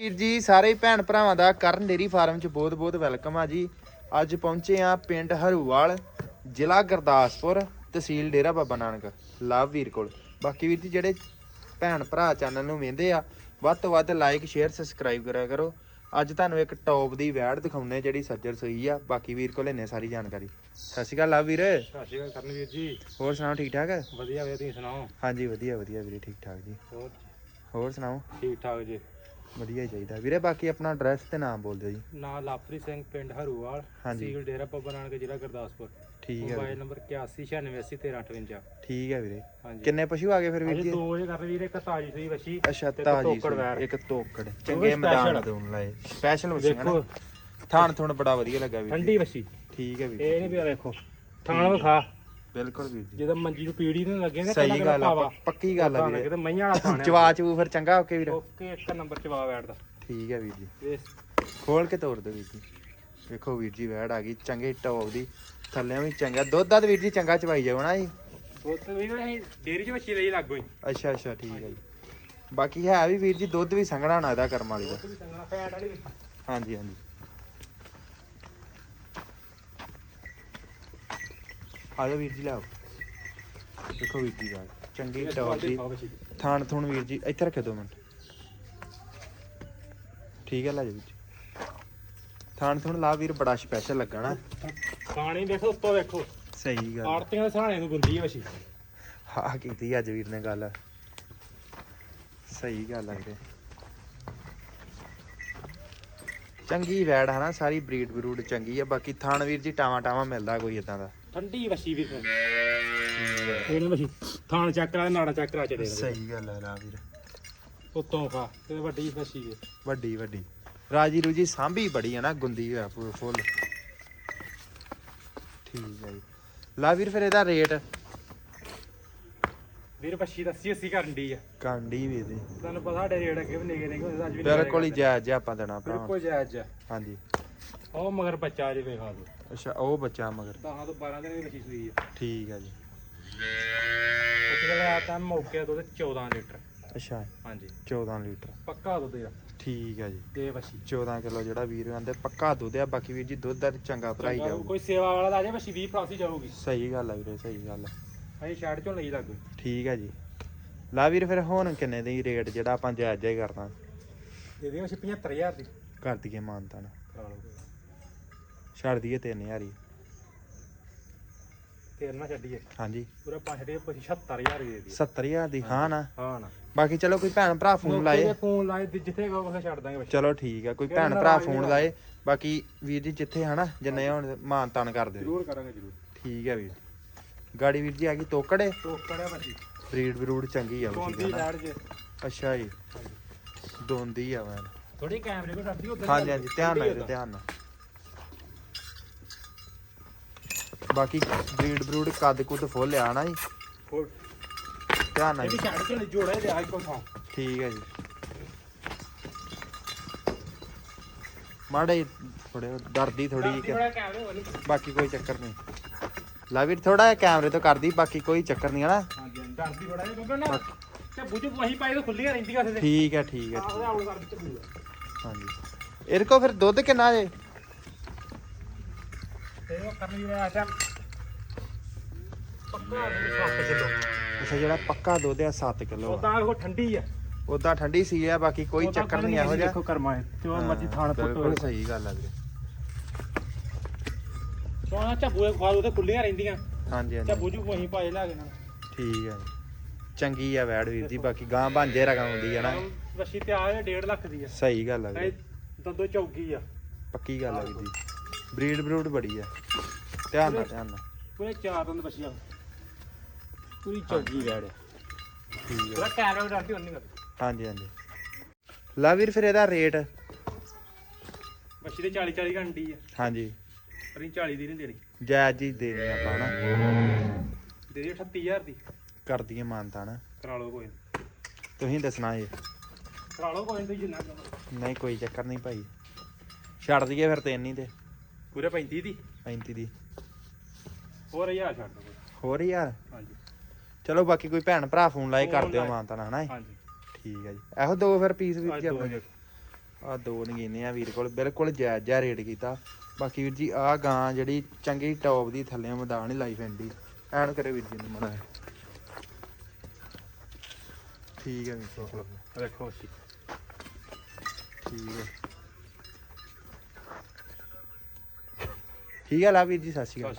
ਵੀਰ ਜੀ ਸਾਰੇ ਭੈਣ ਭਰਾਵਾਂ ਦਾ ਕਰਨ ਡੇਰੀ ਫਾਰਮ 'ਚ ਬਹੁਤ-ਬਹੁਤ ਵੈਲਕਮ ਆ ਜੀ। ਅੱਜ ਪਹੁੰਚੇ ਆ ਪਿੰਡ ਹਰੂਵਾਲ ਜ਼ਿਲ੍ਹਾ ਗੁਰਦਾਸਪੁਰ ਤਹਿਸੀਲ ਡੇਰਾ ਬਾਬਾ ਨਾਨਕ। ਲਵ ਵੀਰ ਕੋਲ। ਬਾਕੀ ਵੀਰ ਜੀ ਜਿਹੜੇ ਭੈਣ ਭਰਾ ਚੈਨਲ ਨੂੰ ਵੇਂਦੇ ਆ ਵੱਧ ਤੋਂ ਵੱਧ ਲਾਈਕ ਸ਼ੇਅਰ ਸਬਸਕ੍ਰਾਈਬ ਕਰਿਆ ਕਰੋ। ਅੱਜ ਤੁਹਾਨੂੰ ਇੱਕ ਟੌਪ ਦੀ ਵੈੜ ਦਿਖਾਉਣੇ ਜਿਹੜੀ ਸੱਜਰ ਸੋਈ ਆ। ਬਾਕੀ ਵੀਰ ਕੋਲ ਲੈਣੇ ਸਾਰੀ ਜਾਣਕਾਰੀ। ਸਤਿ ਸ਼੍ਰੀ ਅਕਾਲ ਲਵ ਵੀਰ। ਸਤਿ ਸ਼੍ਰੀ ਅਕਾਲ ਕਰਨਵੀਰ ਜੀ। ਹੋਰ ਸੁਣਾਓ ਠੀਕ ਠਾਕ? ਵਧੀਆ ਵਧੀਆ ਤੁਸੀਂ ਸੁਣਾਓ? ਹਾਂਜੀ ਵਧੀਆ ਵਧੀਆ ਵੀਰੇ ਠੀਕ ਠਾਕ ਜੀ। ਹੋਰ? ਹੋਰ ਸੁਣਾਓ? ਠੀਕ ਠਾਕ ਜੀ। ਵਧੀਆ ਹੀ ਚਾਹੀਦਾ। ਵੀਰੇ ਬਾਕੀ ਆਪਣਾ ਐਡਰੈਸ ਤੇ ਨਾਮ ਬੋਲ ਦਿਓ ਜੀ। ਨਾਂ ਲਾਪਰੀ ਸਿੰਘ ਪਿੰਡ ਹਰੂਵਾਲ ਹਾਂਜੀ। ਤਹਿਸੀਲ ਡੇਰਾ ਬਾਬਾ ਨਾਨਕ ਜ਼ਿਲ੍ਹਾ ਗੁਰਦਾਸਪੁਰ। ਠੀਕ ਹੈ ਮੋਬਾਈਲ ਨੰਬਰ 8196831358 ਠੀਕ ਹੈ ਵੀਰੇ। ਹਾਂਜੀ। ਕਿੰਨੇ ਪਸ਼ੂ ਆ ਗਏ ਫਿਰ ਵੀਰ ਅਜੇ ਜੀ? ਦੋ ਵਜੇ ਕਰ ਵੀਰੇ ਇੱਕ ਤਾਜੀ ਸੂਈ ਵੱਛੀ ਅੱਛਾ ਤਾਜੀ ਸੀ। ਇੱਕ ਤੋਕੜ। ਚੰਗੇ ਮੈਦਾਨ special। ਤੋਂ ਲਾਏ। ਸਪੈਸ਼ਲ ਵਸੀਆਂ ਦੇਖੋ। ਥਾਣ ਥੁਣ ਬੜਾ ਵਧੀਆ ਲੱਗਾ ਵੀਰ ਜੀ। ਠੰਡੀ ਵੱਛੀ। ਠੀਕ ਹੈ ਵੀਰ ਇਹ ਨਹੀਂ ਵੀ ਆਹ ਵੇਖੋ। ਥਾਣ ਵਿਖਾ। ਬਿਲਕੁਲ ਵੀਰ ਜੀ। ਜਦੋਂ ਮੰਜੀ ਨੂੰ ਪੀੜੀ ਨੂੰ ਲੱਗੇ ਨਾ ਸਹੀ ਗੱਲ ਆ ਪ- ਪੱਕੀ ਗੱਲ ਆ ਵੀਰੇ। ਕਿਤੇ ਮਈਆਂ ਵਾਲਾ ਥਾਣ ਚਵਾ ਚੂ ਫਿਰ ਚੰਗਾ ਓਕੇ ਵੀਰ। ਓਕੇ ਇੱਕ ਨੰਬਰ ਚਵਾ ਬੈਠਦਾ ਠੀਕ ਹੈ ਵੀਰ ਜੀ। ਇਹ ਖੋਲ ਕੇ ਤੋੜ ਦਿਓ ਵੀਰ ਜੀ। ਵੇਖੋ ਵੀਰ ਜੀ ਵੈੜ ਆ ਗਈ ਚੰਗੇ ਟੌਪ ਦੀ। ਥੱਲੇ ਵੀ ਚੰਗਾ। ਦੁੱਧ ਦਾ ਵੀਰ ਜੀ ਚੰਗਾ ਚਵਾਈ ਜਾਓ ਨਾ ਜੀ। ਦੁੱਧ ਵੀ ਅਸੀਂ ਡੇਰੀ 'ਚ ਵੱਛੀ ਲਈ ਲੱਗੋ ਅੱਛਾ ਅੱਛਾ ਠੀਕ ਹੈ ਜੀ। ਬਾਕੀ ਹੈ ਵੀ ਵੀਰ ਜੀ ਦੁੱਧ ਵੀ ਸੰਘਣਾ ਨਾ ਇਹਦਾ ਕਰਮ ਵਾਲੀ ਦਾ। ਦੁੱਧ ਵੀ ਚੰਗਾ ਫੈਟ ਵਾਲੀ ਵੀ। ਹਾਂਜੀ ਹਾਂਜੀ। ਆ ਜਾਓ ਵੀਰ ਜੀ ਲਾਓ ਦੇਖੋ ਵੀਰ ਜੀ ਬਾਤ ਚੰਗੀ ਵਾਰ ਦੀ। ਥਾਣ ਥੁਣ ਵੀਰ ਜੀ ਇੱਥੇ ਰੱਖਿਓ ਦੋ ਮਿੰਟ। ਠੀਕ ਹੈ ਲਾ ਜੀ ਵੀਰ ਜੀ। ਥਾਣ ਥੁਣ ਲਾ ਵੀਰ ਬੜਾ ਸਪੈਸ਼ਲ ਲੱਗਾ ਨਾ। ਖਾਣੀ ਵੇਖੋ ਉੱਤੋਂ ਵੇਖੋ ਸਹੀ ਗੱਲ। ਆੜਤੀਆਂ ਦੇ ਸਹਾਣੇ ਨੂੰ ਗੁੰਦੀ ਹੈ ਵਸ਼ੀ। ਹਾਂ ਕੀਤੀ ਅੱਜ ਵੀਰ ਨੇ ਗੱਲ। ਸਹੀ ਗੱਲ ਆ ਵੀਰੇ। ਚੰਗੀ ਵੈੜ ਹੈ ਨਾ ਸਾਰੀ ਬਰੀਡ ਬਰੂਡ ਚੰਗੀ ਆ ਬਾਕੀ ਥਾਣ ਵੀਰ ਜੀ ਟਾਵਾ ਟਾਵਾ ਮਿਲਦਾ ਕੋਈ ਇਦਾਂ ਦਾ। ਠੰਡੀ ਵਸ਼ੀ ਵੀ ਇਹਨੇ ਵਸ਼ੀ ਥਾਣ ਚੱਕ ਕਰਾ ਨਾੜਾ ਚੱਕ ਕਰਾ ਚੜੇ ਸਹੀ ਗੱਲ ਹੈ ਰਾ ਵੀਰ। ਉੱਤੋਂ ਖਾ ਤੇ ਵੱਡੀ ਵਸ਼ੀ ਹੈ ਵੱਡੀ ਵੱਡੀ। ਰਾਜੀ ਰੂਜੀ ਸਾਂਭੀ ਬੜੀ ਹੈ ਨਾ ਗੁੰਦੀ ਹੋਇਆ ਫੁੱਲ। ਠੀਕ ਹੈ ਜੀ। ਲਾ ਵੀਰ ਫਿਰ ਇਹਦਾ ਰੇਟ। ਵੀਰ ਵਸ਼ੀ ਦਾ 80 80 ਕਰਨ ਦੀ ਆ। ਕਾਂਡੀ ਵੀ ਇਹਦੀ। ਤੁਹਾਨੂੰ ਪਤਾ ਸਾਡੇ ਰੇਟ ਅੱਗੇ ਵੀ ਨਿਗੇ ਨਿਗੇ ਹੁੰਦੇ ਅੱਜ ਵੀ ਬਿਲਕੁਲ ਹੀ ਜਾਇਜ਼ ਜਿਹਾ ਆਪਾਂ ਦੇਣਾ ਭਰਾ ਬਿਲਕੁਲ ਜਾਇਜ਼ ਆ। ਹਾਂਜੀ। ਉਹ ਮਗਰ ਬੱਚਾ ਜੇ ਵੇਖਾ ਦੋ ਅੱਛਾ ਉਹ ਬੱਚਾ ਮਗਰ। 10 ਤੋਂ 12 ਦਿਨ ਦੀ ਵਸ਼ੀ ਸੂਈ ਆ। ਠੀਕ ਹੈ ਜੀ। ਵੇਲੇ ਆ ਤਾਂ ਮੌਕੇ ਤੋਂ 14 ਲੀਟਰ। ਅੱਛਾ। ਹਾਂਜੀ। 14 ਲੀਟਰ। ਪੱਕਾ ਦੁੱਧ ਦਾ ਠੀਕ ਹੈ ਜੀ। ਦੇ ਵਸ਼ੀ 14 ਕਿਲੋ ਜਿਹੜਾ ਵੀਰ ਕਹਿੰਦੇ ਪੱਕਾ ਦੁੱਧ ਆ ਬਾਕੀ ਵੀਰ ਜੀ ਦੁੱਧ ਦਾ ਚੰਗਾ ਭਰਾਈ ਜਾਊ ਕੋਈ ਸੇਵਾ ਵਾਲਾ ਦਾ ਆ ਜੇ ਵਸ਼ੀ 20 ਫਰਾਸੀ ਜਾਊਗੀ। ਸਹੀ ਗੱਲ ਆ ਵੀਰੇ ਸਹੀ ਗੱਲ ਆ। ਅਸੀਂ ਸ਼ੈਡ ਚੋਂ ਲਈ ਲੱਗੋ। ਠੀਕ ਹੈ ਜੀ। ਲਾ ਵੀਰ ਫਿਰ ਹੁਣ ਕਿੰਨੇ ਦੀ ਰੇਟ ਜਿਹੜਾ ਆਪਾਂ ਜਾਇਜ਼ ਹੀ ਕਰਨਾ? ਦੇ ਦੇ ਵਸ਼ੀ 75000 ਦੀ। ਕਰ ਦਈਏ ਮਾਨਤਾ ਨਾ ਕਰਾ ਲਓ। ਛੱਡ ਦਈਏ 3000 ਹੀ। ਤੇਰ ਨਾ ਛੱਡੀਏ। ਹਾਂਜੀ। ਪੂਰਾ ਪੰਜ ਛੱਡੀਏ ਪਛੀ 76000 ਦੀ ਦੇ ਦੀ 70000 ਦੀ ਹਾਂ ਨਾ? ਹਾਂ ਨਾ। ਬਾਕੀ ਚਲੋ ਕੋਈ ਭੈਣ ਭਰਾ ਫੋਨ ਲਾਏ। ਫੋਨ ਲਾਏ ਜਿੱਥੇ ਕਹੋ ਉੱਥੇ ਛੱਡ ਦਾਂਗੇ ਚਲੋ ਠੀਕ ਆ ਕੋਈ ਭੈਣ ਭਰਾ ਫੋਨ ਲਾਏ। ਬਾਕੀ ਵੀਰ ਜੀ ਜਿੱਥੇ ਹਨਾ ਜਿੰਨੇ ਹੁਣ ਮਾਨ ਤਾਨ ਕਰ ਦਿਓ ਜ਼ਰੂਰ ਕਰਾਂਗੇ ਜ਼ਰੂਰ। ਠੀਕ ਹੈ ਵੀਰ ਗਾੜੀ ਵੀਰ ਜੀ ਆ ਗਈ ਤੋਕੜੇ? ਟੋਕੜਿਆ ਬੱਚੀ ਬਰੀਡ ਬਰੂਡ ਚੰਗੀ ਆ ਬੱਚੀ ਦੀ ਲੈੜ ਜੇ ਅੱਛਾ ਜੀ। ਦੋਂਦੀ ਆ ਮੈਂ। ਥੋੜੀ ਕੈਮਰੇ ਕੋ ਕਰਦੀ ਉੱਧਰ ਹਾਂਜੀ ਹਾਂਜੀ ਧਿਆਨ ਨਾਲ ਵੀਰੇ, ਧਿਆਨ ਨਾਲ। ਬਾਕੀ ਬਰੀਡ ਬਰੂਡ ਕੱਦ ਕੁੱਦ ਫੁੱਲ ਆ ਨਾ ਜੀ। ਹੋਰ। ਧਿਆਨ ਨਾਲ ਇਹ ਵੀ ਜੀ। ਛੱਡ ਕੇ ਜੋੜਾ ਦੇ ਆਈ ਕੋ ਥਾਂ। ਠੀਕ ਹੈ ਜੀ। ਮਾੜੇ ਥੋੜੇ ਡਰਦੀ ਥੋੜੀ ਕੈਮਰੇ ਬਾਕੀ ਕੋਈ ਚੱਕਰ ਨਹੀਂ। ਲਾ ਵੀਰ ਥੋੜਾ ਜਿਹਾ ਕੈਮਰੇ ਤੋਂ ਕਰਦੀ ਬਾਕੀ ਕੋਈ ਚੱਕਰ ਨਹੀਂ ਹਨਾ? ਹਾਂਜੀ ਹਾਂਜੀ ਡਰਦੀ ਥੋੜਾ ਜਿਹਾ ਕਿਉਂਕਿ ਨਾ ਤੇ ਬੁਝੂ ਵਹੀ ਪਾਈ ਤਾਂ ਖੁੱਲੀਆਂ ਰਹਿੰਦੀਆਂ ਤੇ। ਠੀਕ ਹੈ ਠੀਕ ਹੈ ਕਰ ਦਿੱਤੇ ਹਾਂਜੀ। ਇਹਦੇ ਕੋ ਫਿਰ ਦੁੱਧ ਕਿੰਨਾ ਜੇ? ਤੇ ਉਹ ਕਰਨੀ ਆ ਟਾਈਮ ਪੱਕਾ ਦੇ 7 ਕਿਲੋ। ਅੱਛਾ ਜਿਹੜਾ ਪੱਕਾ ਦੁੱਧ ਆ 7 ਕਿਲੋ ਉਦਾਂ ਉਹ ਠੰਡੀ ਆ। ਉਦਾਂ ਠੰਡੀ ਸੀ ਆ ਬਾਕੀ ਕੋਈ ਚੱਕਰ ਨਹੀਂ ਇਹੋ ਜਿਹਾ। ਦੇਖੋ ਕਰਮਾ ਤੇ ਉਹ ਮਰਜ਼ੀ ਥਾਣ ਬਿਲਕੁਲ ਪੁੱਟ। ਸਹੀ ਗੱਲ ਆ ਵੀਰੇ। ਸੋਨਾ ਝੱਬੂਏ ਖਵਾ ਦੋ ਤੇ ਖੁੱਲੀਆਂ ਰਹਿੰਦੀਆਂ। ਹਾਂਜੀ ਹਾਂਜੀ। ਝੱਬੂ ਜੂ ਵਹੀ ਪਾਏ ਲਾ ਕੇ ਨਾ ਠੀਕ ਹੈ ਜੀ। ਚੰਗੀ ਆ ਵੈੜ ਵੀਰ ਜੀ ਬਾਕੀ ਗਾਂ ਭਾਂਜੇ ਰਕਮ ਹੁੰਦੀ ਆ ਨਾ। ਵਸ਼ੀ ਤੇ ਆ 1.5 ਲੱਖ ਦੀ ਆ। ਸਹੀ ਗੱਲ ਆ ਇਹ ਵੀਰੇ। ਦੰਦੋ ਚੌਕੀ ਆ। ਪੱਕੀ ਗੱਲ ਆ ਵੀਰ ਜੀ। ਬਰੀਡ ਬਰੂਡ ਬੜੀ ਆ। ਧਿਆਨ ਨਾਲ ਧਿਆਨ ਨਾਲ। ਪੂਰੇ ਚਾਰ ਦੰਦ ਵਸ਼ੀਆਂ ਪੂਰੀ ਚੌਕੀ ਵੈੜ ਠੀਕ ਆ ਪੂਰਾ ਕੈਮਰਾ ਡਰਦੀ ਹੁੰਨੀ ਕਰ ਹਾਂਜੀ ਹਾਂਜੀ। ਲਾ ਵੀਰ ਫਿਰ ਇਹਦਾ ਰੇਟ। ਵਸ਼ੀ ਦੇ 40 40 ਘੰਟੀ ਆ। ਹਾਂਜੀ। ਪਰ ਇਹ 40 ਦੀ ਨਹੀਂ ਦੇਣੀ। ਜਾਇਜ਼ ਜੀ ਦੇਣੀ ਆਪਾਂ ਨਾ ਦੇ ਦੇ 38000 ਦੀ। ਕਰ ਦਈਏ ਮਾਨਤਾ ਨਾ ਕਰਾ ਲਓ ਕੋਈ ਨੀ। ਤੁਸੀਂ ਦੱਸਣਾ ਜੀ ਕਰਾ ਲਓ ਕੋਈ ਨੀ ਤੁਸੀਂ ਜਿੰਨਾ ਕਹੋ। ਨਹੀਂ ਕੋਈ ਚੱਕਰ ਨਹੀਂ ਭਾਈ। ਛੱਡ ਦਈਏ ਫਿਰ ਤਿੰਨ ਹੀ ਤੇ। ਪੂਰੇ 35 ਦੀ। 35 ਦੀ। ਹੋਰ 1000 ਛੱਡ ਦਿਓ ਕੋਈ। ਹੋਰ ਯਾਰ ਹਾਂਜੀ। ਚਲੋ ਬਾਕੀ ਕੋਈ ਭੈਣ ਭਰਾ ਫੋਨ ਲਾਏ ਕਰ ਦਿਓ। ਮਾਨਤਾ ਨਾ ਹਨਾ? ਹਾਂਜੀ। ਠੀਕ ਹੈ ਜੀ। ਇਹੋ ਦੋ ਫਿਰ ਪੀਸ ਵੀਰ ਅੱਜ ਜੀ ਦੋ ਆਪਣੇ ਵਜੇ। ਆ ਦੋ ਨਗੀਨੇ ਆ ਵੀਰ ਕੋਲ ਬਿਲਕੁਲ ਜਾਇਜ਼ ਜਿਹਾ ਰੇਟ ਕੀਤਾ। ਬਾਕੀ ਵੀਰ ਜੀ ਆ ਗਾਂ ਜਿਹੜੀ ਚੰਗੀ ਟੌਪ ਦੀ ਥੱਲੇ ਮੈਦਾਨ ਹੀ ਲਾਈ ਫੈਂਡੀ ਐਨ ਕਰੇ ਵੀਰ ਜੀ ਨੂੰ ਮੜਾ ਠੀਕ ਹੈ ਵੀਰ ਜੀ। ਠੀਕ ਹੈ ਠੀਕ ਹੈ ਲਾ ਵੀਰ ਜੀ ਸਤਿ ਸ਼੍ਰੀ ਅਕਾਲ।